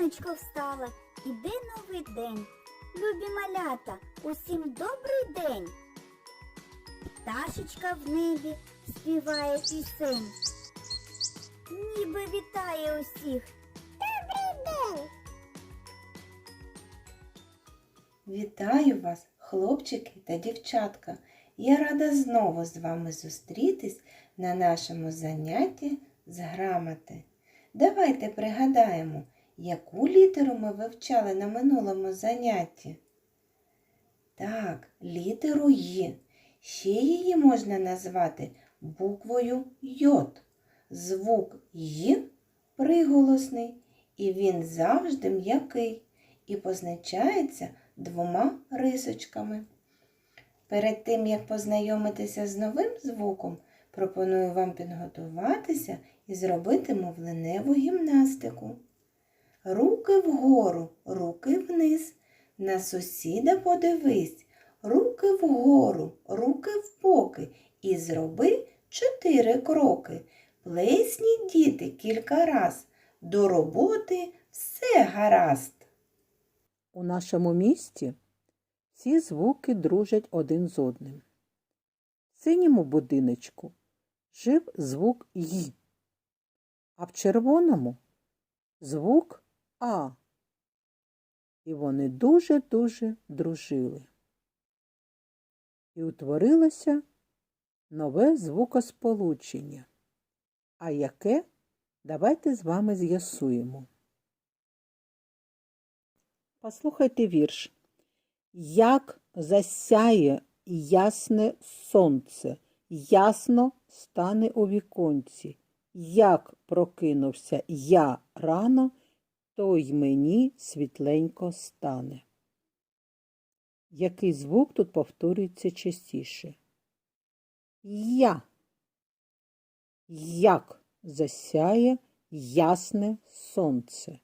Сонечко встало, іде новий день. Любі малята, усім добрий день. Пташечка в небі співає пісень. Ніби вітає усіх. Добрий день! Вітаю вас, хлопчики та дівчатка. Я рада знову з вами зустрітись на нашому занятті з грамоти. Давайте пригадаємо, яку літеру ми вивчали на минулому занятті. Так, літеру Й. Ще її можна назвати буквою Йод. Звук Й приголосний, і він завжди м'який і позначається двома рисочками. Перед тим, як познайомитися з новим звуком, пропоную вам підготуватися і зробити мовленеву гімнастику. Руки вгору, руки вниз. На сусіда подивись. Руки вгору, руки вбоки. І зроби чотири кроки. Плесні діти кілька раз. До роботи все гаразд. У нашому місті всі звуки дружать один з одним. В синьому будиночку жив звук Й, а в червоному звук А. І вони дуже-дуже дружили. І утворилося нове звукосполучення. А яке? Давайте з вами з'ясуємо. Послухайте вірш. Як засяє ясне сонце, ясно стане у віконці. Як прокинувся я рано, то й мені світленько стане. Який звук тут повторюється частіше? Я. Як засяє ясне сонце.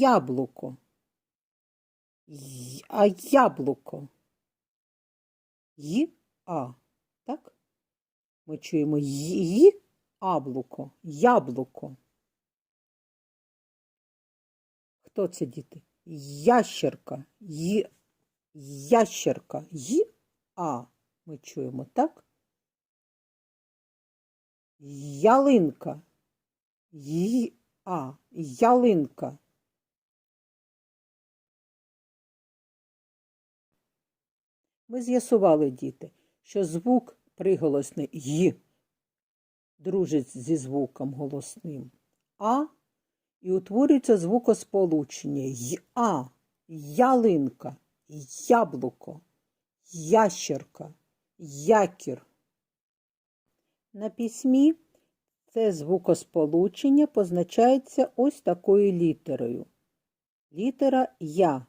Яблуко. А яблуко. Й а. Так? Ми чуємо й аблуко. Яблуко. Хто це діти? Ящерка. Й ящерка. Й а. Ми чуємо, так? Ялинка. Й а. Ялинка. Ми з'ясували, діти, що звук приголосний й дружить зі звуком голосним а і утворюється звукосполучення а, ялинка, яблуко, ящерка, якір. На письмі це звукосполучення позначається ось такою літерою. Літера Я.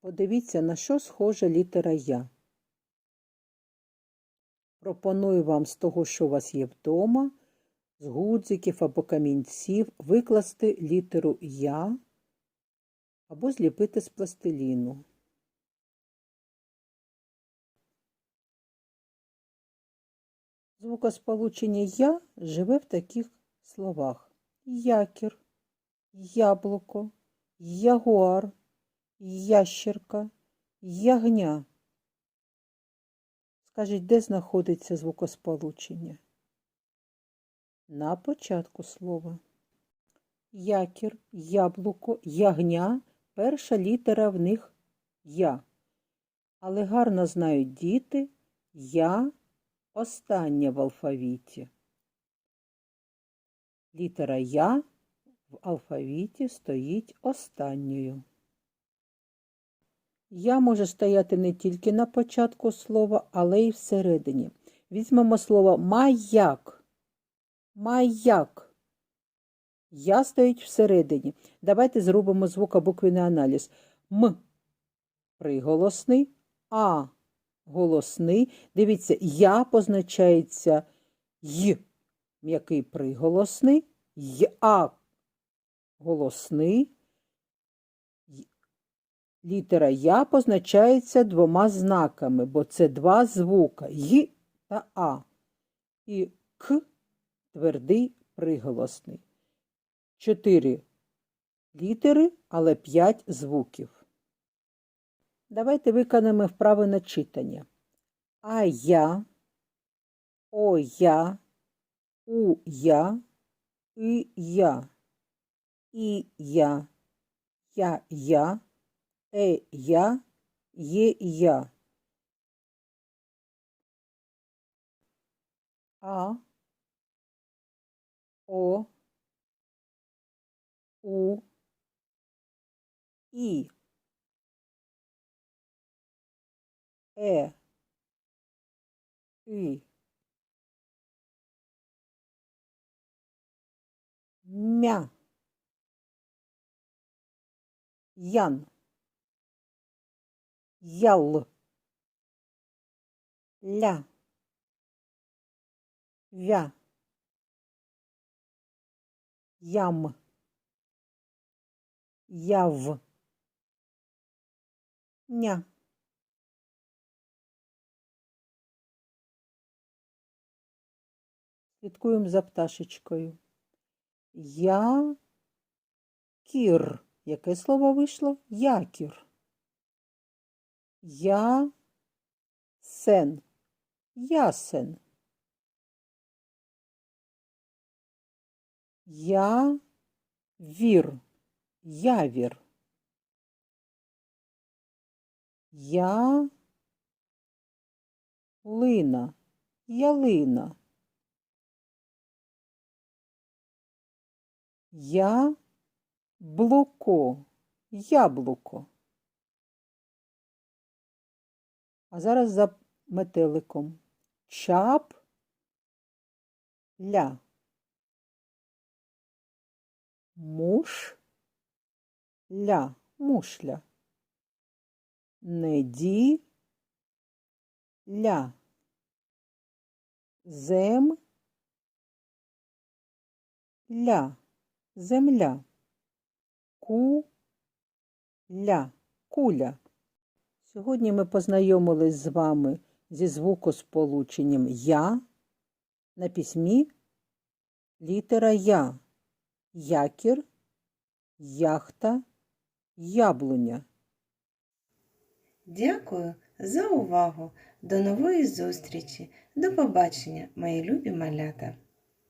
Подивіться, на що схожа літера Я. Пропоную вам з того, що у вас є вдома, з гудзиків або камінців, викласти літеру Я або зліпити з пластиліну. Звукосполучення Я живе в таких словах: якір, яблуко, ягуар, ящерка, ягня. Скажіть, де знаходиться звукосполучення? На початку слова. Якір, яблуко, ягня перша літера в них я. Але гарно знають діти я остання в алфавіті. Літера Я в алфавіті стоїть останньою. Я може стояти не тільки на початку слова, але й всередині. Візьмемо слово маяк. Маяк. Я стоїть всередині. Давайте зробимо звукобуквений аналіз. М приголосний, А голосний. Дивіться, я позначається й м'який приголосний, й голосний. Літера Я позначається двома знаками, бо це два звука й та а. І к твердий приголосний. Чотири літери, але п'ять звуків. Давайте виконаємо вправи на читання. А я, О я, У я, И я, І я, Я я, Е я, Є я. А, О, У, І, Е, І, Мя, Ян, Ял, Ля, Вя, Ям, Яв, Ня. Слідкуємо за пташечкою. Я кір. Яке слово вийшло? Якір. Я сен. Ясен. Я вір. Явір. Я лина. Ялина. Я блоко, яблуко. А зараз за метеликом. Чап ля. Муш ля, мушля. Неді ля. Зем ля, земля. Ку-ля, куля. Сьогодні ми познайомились з вами зі звукосполученням Я на письмі літера Я. Якір, яхта, яблуня. Дякую за увагу. До нової зустрічі. До побачення, мої любі малята.